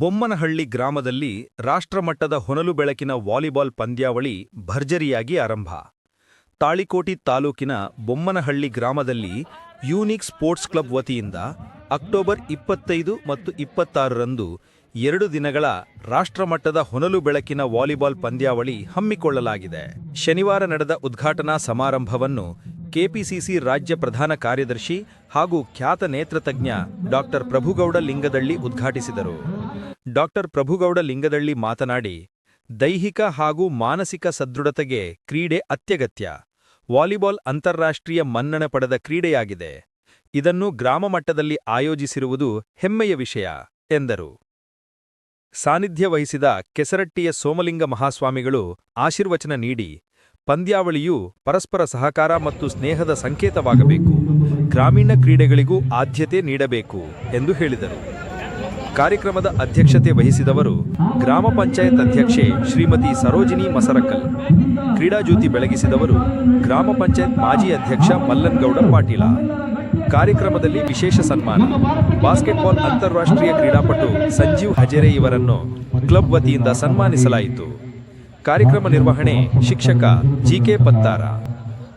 ಬೊಮ್ಮನಹಳ್ಳಿ ಗ್ರಾಮದಲ್ಲಿ ರಾಷ್ಟ್ರಮಟ್ಟದ ಹೊನಲು ಬೆಳಕಿನ ವಾಲಿಬಾಲ್ ಪಂದ್ಯಾವಳಿ ಭರ್ಜರಿಯಾಗಿ ಆರಂಭ. ತಾಳಿಕೋಟಿ ತಾಲೂಕಿನ ಬೊಮ್ಮನಹಳ್ಳಿ ಗ್ರಾಮದಲ್ಲಿ ಯೂನಿಕ್ ಸ್ಪೋರ್ಟ್ಸ್ ಕ್ಲಬ್ ವತಿಯಿಂದ ಅಕ್ಟೋಬರ್ ಇಪ್ಪತ್ತೈದು ಮತ್ತು ಇಪ್ಪತ್ತಾರರಂದು ಎರಡು ದಿನಗಳ ರಾಷ್ಟ್ರಮಟ್ಟದ ಹೊನಲು ಬೆಳಕಿನ ವಾಲಿಬಾಲ್ ಪಂದ್ಯಾವಳಿ ಹಮ್ಮಿಕೊಳ್ಳಲಾಗಿದೆ. ಶನಿವಾರ ನಡೆದ ಉದ್ಘಾಟನಾ ಸಮಾರಂಭವನ್ನು ಕೆಪಿಸಿಸಿ ರಾಜ್ಯ ಪ್ರಧಾನ ಕಾರ್ಯದರ್ಶಿ ಹಾಗೂ ಖ್ಯಾತ ನೇತ್ರತಜ್ಞ ಡಾಕ್ಟರ್ ಪ್ರಭುಗೌಡ ಲಿಂಗದಳ್ಳಿ ಉದ್ಘಾಟಿಸಿದರು. ಡಾಕ್ಟರ್ ಪ್ರಭುಗೌಡ ಲಿಂಗದಳ್ಳಿ ಮಾತನಾಡಿ, ದೈಹಿಕ ಹಾಗೂ ಮಾನಸಿಕ ಸದೃಢತೆಗೆ ಕ್ರೀಡೆ ಅತ್ಯಗತ್ಯ. ವಾಲಿಬಾಲ್ ಅಂತಾರಾಷ್ಟ್ರೀಯ ಮನ್ನಣೆ ಪಡೆದ ಕ್ರೀಡೆಯಾಗಿದೆ. ಇದನ್ನು ಗ್ರಾಮ ಮಟ್ಟದಲ್ಲಿ ಆಯೋಜಿಸಿರುವುದು ಹೆಮ್ಮೆಯ ವಿಷಯ, ಎಂದರು. ಸಾನ್ನಿಧ್ಯ ವಹಿಸಿದ ಕೆಸರಟ್ಟಿಯ ಸೋಮಲಿಂಗ ಮಹಾಸ್ವಾಮಿಗಳು ಆಶೀರ್ವಚನ ನೀಡಿ, ಪಂದ್ಯಾವಳಿಯು ಪರಸ್ಪರ ಸಹಕಾರ ಮತ್ತು ಸ್ನೇಹದ ಸಂಕೇತವಾಗಬೇಕು. ಗ್ರಾಮೀಣ ಕ್ರೀಡೆಗಳಿಗೂ ಆದ್ಯತೆ ನೀಡಬೇಕು, ಎಂದು ಹೇಳಿದರು. ಕಾರ್ಯಕ್ರಮದ ಅಧ್ಯಕ್ಷತೆ ವಹಿಸಿದವರು ಗ್ರಾಮ ಪಂಚಾಯತ್ ಅಧ್ಯಕ್ಷೆ ಶ್ರೀಮತಿ ಸರೋಜಿನಿ ಮಸರಕಲ್ ಕ್ರೀಡಾಜ್ಯೋತಿ ಬೆಳಗಿಸಿದವರು ಗ್ರಾಮ ಪಂಚಾಯತ್ ಮಾಜಿ ಅಧ್ಯಕ್ಷ ಮಲ್ಲನ್ಗೌಡ ಪಾಟೀಲ. ಕಾರ್ಯಕ್ರಮದಲ್ಲಿ ವಿಶೇಷ ಸನ್ಮಾನ. ಬಾಸ್ಕೆಟ್ಬಾಲ್ ಅಂತಾರಾಷ್ಟ್ರೀಯ ಕ್ರೀಡಾಪಟು ಸಂಜೀವ್ ಹಜೇರೆ ಇವರನ್ನು ಕ್ಲಬ್ ವತಿಯಿಂದ ಸನ್ಮಾನಿಸಲಾಯಿತು. ಕಾರ್ಯಕ್ರಮ ನಿರ್ವಹಣೆ ಶಿಕ್ಷಕ ಜಿಕೆ ಪತ್ತಾರ.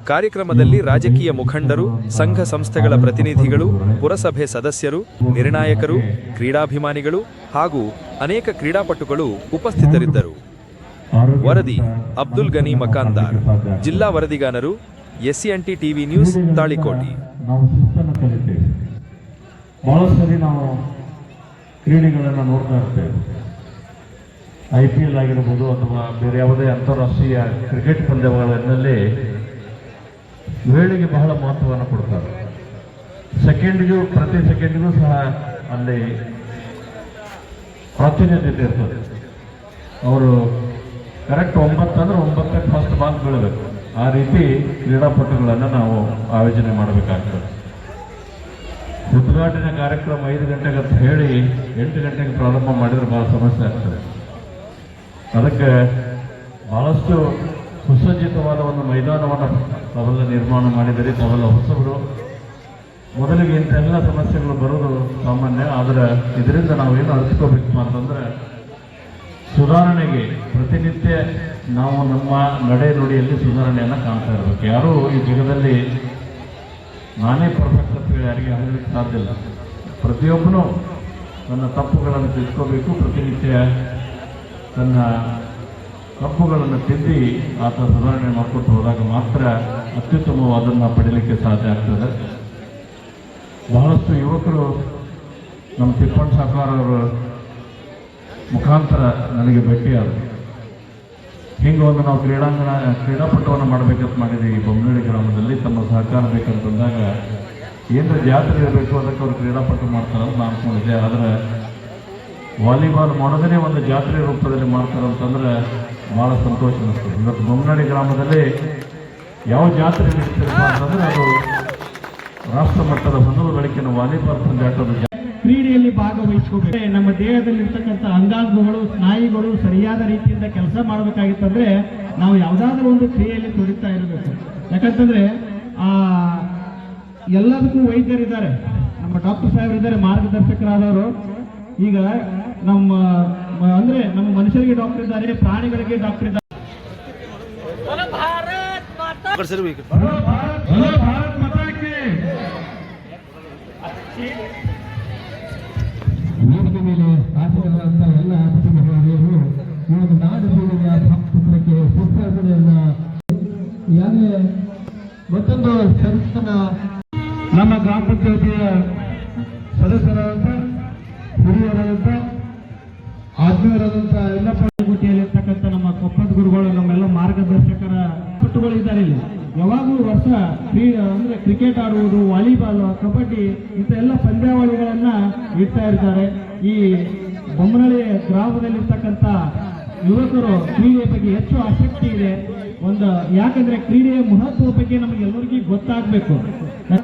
ಕಾರ್ಯಕ್ರಮದಲ್ಲಿ ರಾಜಕೀಯ ಮುಖಂಡರು, ಸಂಘ ಸಂಸ್ಥೆಗಳ ಪ್ರತಿನಿಧಿಗಳು, ಪುರಸಭೆ ಸದಸ್ಯರು, ನಿರ್ಣಾಯಕರು, ಕ್ರೀಡಾಭಿಮಾನಿಗಳು ಹಾಗೂ ಅನೇಕ ಕ್ರೀಡಾಪಟುಗಳು ಉಪಸ್ಥಿತರಿದ್ದರು. ವರದಿ ಅಬ್ದುಲ್ ಗನಿ ಮಕಾಂದಾರ್. ಜಿಲ್ಲಾ ವರದಿಗಾರರು SCNT TV news Talikoti. I P L ಆಗಿರ್ಬೋದು ಅಥವಾ ಬೇರೆ ಯಾವುದೇ ಅಂತಾರಾಷ್ಟ್ರೀಯ ಕ್ರಿಕೆಟ್ ಪಂದ್ಯಾವಳಿಗಳಲ್ಲಿ ವೇಳೆಗೆ ಬಹಳ ಮಹತ್ವವನ್ನು ಕೊಡ್ತಾರೆ. ಸೆಕೆಂಡ್ಗೂ, ಪ್ರತಿ ಸೆಕೆಂಡ್ಗೂ ಸಹ ಅಲ್ಲಿ ಪ್ರಾತಿನಿಧ್ಯತೆ ಇರ್ತದೆ. ಅವರು ಕರೆಕ್ಟ್ ಒಂಬತ್ತು ಅಂದ್ರೆ ಒಂಬತ್ತಕ್ಕೆ ಫಸ್ಟ್ ಬಾಲ್ ಬೀಳಬೇಕು. ಆ ರೀತಿ ಕ್ರೀಡಾಪಟುಗಳನ್ನು ನಾವು ಆಯೋಜನೆ ಮಾಡಬೇಕಾಗ್ತದೆ. ಉದ್ಘಾಟನೆ ಕಾರ್ಯಕ್ರಮ ಐದು ಗಂಟೆಗೆ ಅಂತ ಹೇಳಿ ಎಂಟು ಗಂಟೆಗೆ ಪ್ರಾರಂಭ ಮಾಡಿದ್ರೆ ಬಹಳ ಸಮಸ್ಯೆ ಆಗ್ತದೆ. ಅದಕ್ಕೆ ಬಹಳಷ್ಟು ಸುಸಜ್ಜಿತವಾದ ಒಂದು ಮೈದಾನವನ್ನು ತಾವೆಲ್ಲ ನಿರ್ಮಾಣ ಮಾಡಿದರೆ ತಾವೆಲ್ಲ ಹೊಸಬರು ಮೊದಲಿಗೆ ಇಂಥೆಲ್ಲ ಸಮಸ್ಯೆಗಳು ಬರೋದು ಸಾಮಾನ್ಯ, ಆದರೆ ಇದರಿಂದ ನಾವೇನು ಅರಿಸ್ಕೋಬೇಕು ಅಂತಂದರೆ ಸುಧಾರಣೆಗೆ ಪ್ರತಿನಿತ್ಯ ನಾವು ನಮ್ಮ ನಡೆ ನುಡಿಯಲ್ಲಿ ಸುಧಾರಣೆಯನ್ನು ಕಾಣ್ತಾ ಇರಬೇಕು. ಯಾರೂ ಈ ಜಗದಲ್ಲಿ ನಾನೇ ಪರ್ಫೆಕ್ಟ್ ಅಂತ ಯಾರಿಗೆ ಹೇಳಲಿಕ್ಕೆ ಸಾಧ್ಯ ಇಲ್ಲ. ಪ್ರತಿಯೊಬ್ಬನು ತನ್ನ ತಪ್ಪುಗಳನ್ನು ತಿಳ್ಕೋಬೇಕು, ಪ್ರತಿನಿತ್ಯ ತನ್ನ ತಪ್ಪುಗಳನ್ನು ತಿದ್ದಿ ಆತ ಸುಧಾರಣೆ ಮಾಡಿಕೊಟ್ಟು ಹೋದಾಗ ಮಾತ್ರ ಅತ್ಯುತ್ತಮವಾದನ್ನು ಪಡೀಲಿಕ್ಕೆ ಸಾಧ್ಯ ಆಗ್ತದೆ. ಬಹಳಷ್ಟು ಯುವಕರು ನಮ್ಮ ತಿಪ್ಪಣ್ಣ ಸರ್ಕಾರವರ ಮುಖಾಂತರ ನನಗೆ ಭೇಟಿಯಾದರು. ಹಿಂಗೆ ಒಂದು ನಾವು ಕ್ರೀಡಾಂಗಣ, ಕ್ರೀಡಾಪಟುವನ್ನು ಮಾಡಬೇಕಂತ ಮಾಡಿದ್ದೀವಿ ಬೊಮ್ಮನಹಳ್ಳಿ ಗ್ರಾಮದಲ್ಲಿ. ತಮ್ಮ ಸಹಕಾರ ಬೇಕಂತಂದಾಗ ಏನು ಜಾತ್ರೆ ಇರಬೇಕು, ಅದಕ್ಕೆ ಅವರು ಕ್ರೀಡಾಪಟು ಮಾಡ್ತಾರಂತ ನಾನು ಅನ್ಕೊಂಡಿದ್ದೆ. ಆದರೆ ವಾಲಿಬಾಲ್ ಮಾಡೋದನ್ನೇ ಒಂದು ಜಾತ್ರೆ ರೂಪದಲ್ಲಿ ಮಾಡ್ತಾರಂತಂದ್ರೆ ಭಾಳ ಸಂತೋಷ ಅನಿಸ್ತದೆ ಇವತ್ತು ಬೊಮ್ಮನಹಳ್ಳಿ ಗ್ರಾಮದಲ್ಲಿ ಯಾವ ಜಾತ್ರೆ ನಡೀತಿರಪ್ಪ ಅಂತಂದ್ರೆ ಅದು ರಾಷ್ಟ್ರ ಮಟ್ಟದ ಹೊನ್ನಲು ಬೆಳಕಿನ ವಾಲಿಬಾಲ್ ಪಂದ್ಯಾಟದ ಕ್ರೀಡೆಯಲ್ಲಿ ಭಾಗವಹಿಸ್ಕೋಬೇಕು. ನಮ್ಮ ದೇಹದಲ್ಲಿರ್ತಕ್ಕಂಥ ಅಂಗಾಂಗಗಳು ಸ್ನಾಯುಗಳು ಸರಿಯಾದ ರೀತಿಯಿಂದ ಕೆಲಸ ಮಾಡಬೇಕಾಗಿತ್ತಂದ್ರೆ ನಾವು ಯಾವುದಾದ್ರೂ ಒಂದು ಕ್ರಿಯೆಯಲ್ಲಿ ತೊಡಗ್ತಾ ಇರಬೇಕು. ಯಾಕಂತಂದ್ರೆ, ಆ, ಎಲ್ಲದಕ್ಕೂ ವೈದ್ಯರಿದ್ದಾರೆ. ನಮ್ಮ ಡಾಕ್ಟರ್ ಸಾಹೇಬ್ರಿದ್ದಾರೆ, ಮಾರ್ಗದರ್ಶಕರಾದವರು. ಈಗ ನಮ್ಮ ಅಂದ್ರೆ ನಮ್ಮ ಮನುಷ್ಯರಿಗೆ ಡಾಕ್ಟರ್ ಇದ್ದಾರೆ ಪ್ರಾಣಿಗಳಿಗೆ ಡಾಕ್ಟರ್ ಇದ್ದಾರೆ. ವೇದಿಕೆ ಮೇಲೆ ಆಸೀನರಾದಂಥ ಎಲ್ಲ ಮಹಿಳೆಯರು ಈ ಒಂದು ನಾಡು ಬೀಳಿನ ಪುತ್ರಕ್ಕೆ ಪುಸ್ತಕಗಳನ್ನ ಈಗಾಗಲೇ ಮತ್ತೊಂದು ಸಂಸ್ಥನ ನಮ್ಮ ಗ್ರಾಮ ಪಂಚಾಯತಿಯ ಸದಸ್ಯರಾದಂಥ ಹಿರಿಯರಾದಂಥ ಆತ್ಮೀಯರಾದಂಥ ಎಲ್ಲಪ್ಪ ಪಟ್ಟಗುಟ್ಟಿಯಲ್ಲಿರ್ತಕ್ಕಂಥ ನಮ್ಮ ಕೊಪ್ಪದ ಗುರುಗಳು, ನಮ್ಮೆಲ್ಲ ಮಾರ್ಗದರ್ಶಕರ ಪಟ್ಟುಗಳು ಇದ್ದಾರೆ ಇಲ್ಲಿ. ಯಾವಾಗಲೂ ವರ್ಷ ಅಂದ್ರೆ ಕ್ರಿಕೆಟ್ ಆಡುವುದು, ವಾಲಿಬಾಲ್, ಕಬಡ್ಡಿ ಇಂಥ ಎಲ್ಲ ಪಂದ್ಯಾವಳಿಗಳನ್ನ ಇಡ್ತಾ ಇರ್ತಾರೆ. ಈ ಬೊಮ್ಮನಳ್ಳಿ ಗ್ರಾಮದಲ್ಲಿರ್ತಕ್ಕಂಥ ಯುವಕರು ಕ್ರೀಡೆಯ ಬಗ್ಗೆ ಹೆಚ್ಚು ಆಸಕ್ತಿ ಇದೆ. ಒಂದು, ಯಾಕಂದ್ರೆ ಕ್ರೀಡೆಯ ಮಹತ್ವದ ಬಗ್ಗೆ ನಮಗೆ ಎಲ್ಲರಿಗೂ ಗೊತ್ತಾಗ್ಬೇಕು.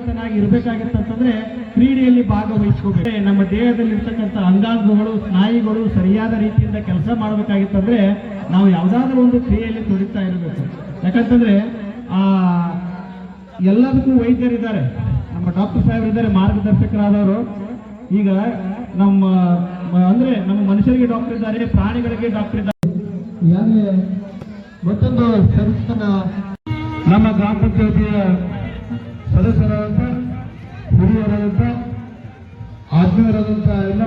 ಚೆನ್ನಾಗಿ ಇರಬೇಕಾಗಿತ್ತಂತಂದ್ರೆ ಕ್ರೀಡೆಯಲ್ಲಿ ಭಾಗವಹಿಸ್ಕೋಬೇಕು. ನಮ್ಮ ದೇಹದಲ್ಲಿ ಇರ್ತಕ್ಕಂಥ ಅಂಗಾಂಗಗಳು, ಸ್ನಾಯುಗಳು ಸರಿಯಾದ ರೀತಿಯಿಂದ ಕೆಲಸ ಮಾಡಬೇಕಾಗಿತ್ತಂದ್ರೆ ನಾವು ಯಾವುದಾದ್ರೂ ಒಂದು ಕ್ರಿಯೆಯಲ್ಲಿ ತೊಡಿತಾ ಇರಬೇಕು. ಯಾಕಂತಂದ್ರೆ, ಆ, ಎಲ್ಲದಕ್ಕೂ ವೈದ್ಯರಿದ್ದಾರೆ. ನಮ್ಮ ಡಾಕ್ಟರ್ ಸಾಹೇಬ್ ಇದ್ದಾರೆ, ಮಾರ್ಗದರ್ಶಕರಾದವರು. ಈಗ ನಮ್ಮ, ಅಂದ್ರೆ ನಮ್ಮ ಮನುಷ್ಯರಿಗೆ ಡಾಕ್ಟರ್ ಇದ್ದಾರೆ ಪ್ರಾಣಿಗಳಿಗೆ ಡಾಕ್ಟರ್ ಇದ್ದಾರೆ ಈಗಾಗಲೇ ಮತ್ತೊಂದು ಸರ್ವಿಸ್ನ ನಮ್ಮ ಗ್ರಾಮ ಪಂಚಾಯತಿಯ ಸದಸ್ಯರಾದಂಥ ಹಿರಿಯರಾದಂಥ ಆತ್ಮೀಯರಾದಂಥ ಎಲ್ಲ